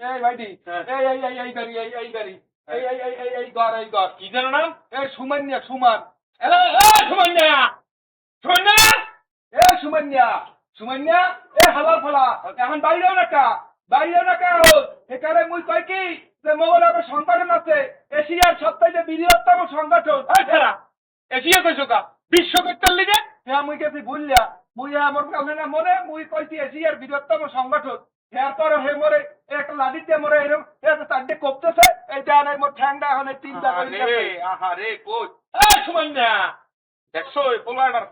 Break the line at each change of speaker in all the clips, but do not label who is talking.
এই ভাইটি
হ্যাঁ।
এই এই এই এই গাড়ি এই এই গাড়ি এই এই এই এই এই ঘর এই ঘর।
কি যেন নাম?
এই সুমান্যা সুমান।
এ সুমন্যা সুমন্যা
এ সুমান্যা সুমান্যা এ হালার ফালা। এখন বাইরেও না কা? বাইরেও না কা? হো এখানে মুই কই কি? যে মোর আবার সংগঠন আছে এশিয়ার সবথেকে বৃহত্তম সংগঠন।
এই ছাড়া এসিয়ে কইছো কা? বিশ্ব করতে লিগে?
হ্যাঁ মুই গেছি ভুললা মুই আমার কাছে না মনে মুই কইছি এশিয়ার বৃহত্তম সংগঠন। হ্যাঁ হে মরে একটা লাডি দিয়ে মরে কপতেছে এইটা নাই এখন তিনটা করে গেছে।
আহারে কোচ। এ সুমন্যা দেখছ এই পোলাটার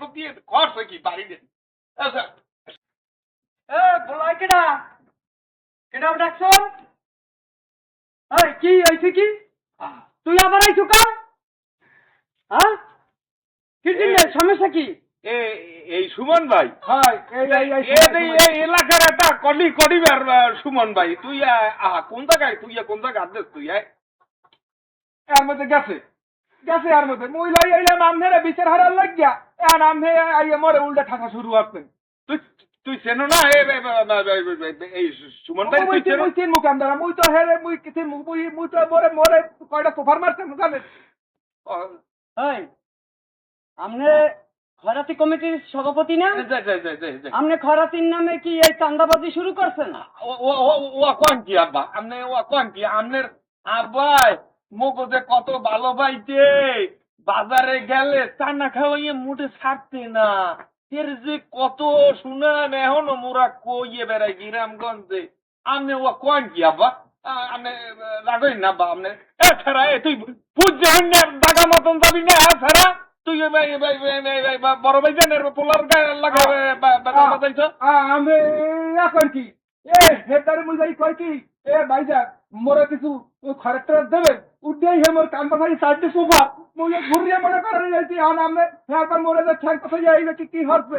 কুপিয়ে করছে কি বাড়ি দে
এ বলাই কেডা? কেডা ডাকছো এই কি হইছে কি? তুই আবার আইছো কাম হ্যাঁ কি সমস্যা কি?
এই সুমন ভাই?
হয়
এলাকার একটা কলি করিবার সুমন ভাই। তুই আহ, কোন জায়গায়? তুই কোন জায়গায় আছিস তুই আয়।
এর মধ্যে গেছে। গেছে এর মধ্যে। মুই লাই আইলাম আমনের বিচার হারার লাগিয়া। আর আমনে আইয়া মরে উল্টা ঠাসা শুরু হচ্ছে।
তুই তুই চেনো না? এই সুমন ভাই তুই চেনো?
তিন মুখ আমদারা মুই তো হেরে মুই কিছু মুই মুই তো মরে মরে কয়টা সোফার মারছে জানেন
এই আমনে খরাতি কমিটির সভাপতি না। আমনে খরাতির নামে কি এই চান্দাবাজি শুরু করছেন?
ও কোন কি আব্বা? আমনে ও কোন কি? আমনের আব্বাই যে কত ভালো পাইতে বাজারে গেলে চানা খাওয়াইয়ে মুঠে ছাড়তে না। এর যে কত শুনান এখনও মোরা কইয়ে বেড়াই গ্রামগঞ্জে। আমনে ও কোন কি আব্বা? আ- আমনে রাগই না আব্বা আমনে এ ছাড়া এ তুই পূজ্য হইনে দাগা মতন যাবি না এ ছাড়া? তুই এ- এ- এ- এ- এ- এ- এ- বড় ভাই জানের পোলার গায়ে লাগা
আমি এখন কি? এ হেটারে মুই যাই কই কি? এ ভাইজা মোরে কিছু খরচ দেবে? উঠেই হে মোর কান পাঠাই সাইডে সোফা মুই ঘুরিয়ে মনে করে যাইছি আর আমনে হ্যাঁ পর মোরে যে ঠ্যাং পাঠাই যাইবে কি কি হচ্ছে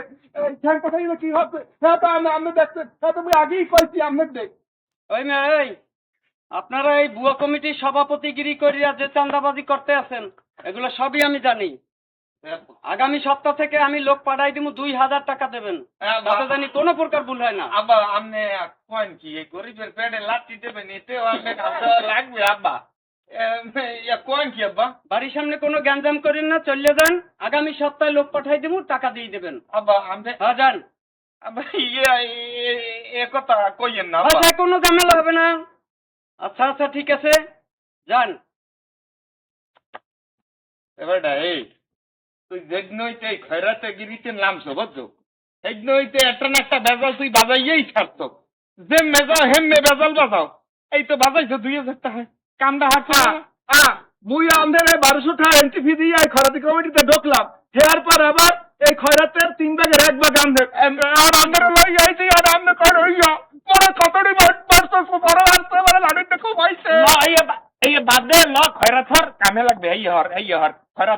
ঠ্যাং পাঠাইবে কি হচ্ছে হ্যাঁ তো আমি আমি দেখতে হ্যাঁ তো মুই আগেই কইছি আমনে দেখ
ওই না এই আপনারা এই বুয়া কমিটির সভাপতিগিরি করিয়া যে চান্দাবাজি করতে আছেন এগুলো সবই আমি জানি। আগামী সপ্তাহ থেকে আমি লোক পাঠাই দিব দুই হাজার টাকা দেবেন। তাতে জানি কোনো প্রকার ভুল হয় না।
আব্বা আমনে কোন কি? এই গরিবের পেটে লাঠি দেবেন এতেও লাগবে আব্বা। এম, কোন কি আব্বা?
বাড়ির সামনে কোনো গ্যাঞ্জাম করেন না চলে যান আগামী সপ্তাহে লোক পাঠাই দিব টাকা দিয়ে দেবেন।
আব্বা
হ্যাঁ যান।
আব্বা ইয়া এ- কথা না
আচ্ছা কোনো ঝামেলা হবে না। আচ্ছা আচ্ছা ঠিক আছে। যান।
এবারটা এই তুই যেগনইতে খয়রাতে গিরিতে নামছো বুঝছ সেগনইতে একটা না একটা বেজাল তুই বাজাইয়েই ছাড়তো। যে মেজাও হেমনে বেজাল বাজাও। এই তো বাজাইছো দুই হাজার টাকা কামটা হাঁটছে
আ মুই আমদের বারোশো টাকা এন্ট্রি ফি দিয়ে এই খরাতি কমিটিতে ঢুকলাম। হেয়ার পর আবার এই খয়রাতের তিন ভাগের এক ভাগ আমদের আর আমদের লই আইছি আর আমদের কর হইয়া। পরে কতটি বাড়তো বড় আসতে পারে লাড়িতে খুব আইছে
ল এই এই বাদে ল খয়রাত কামে লাগবে এই হর এই হর খয়রাত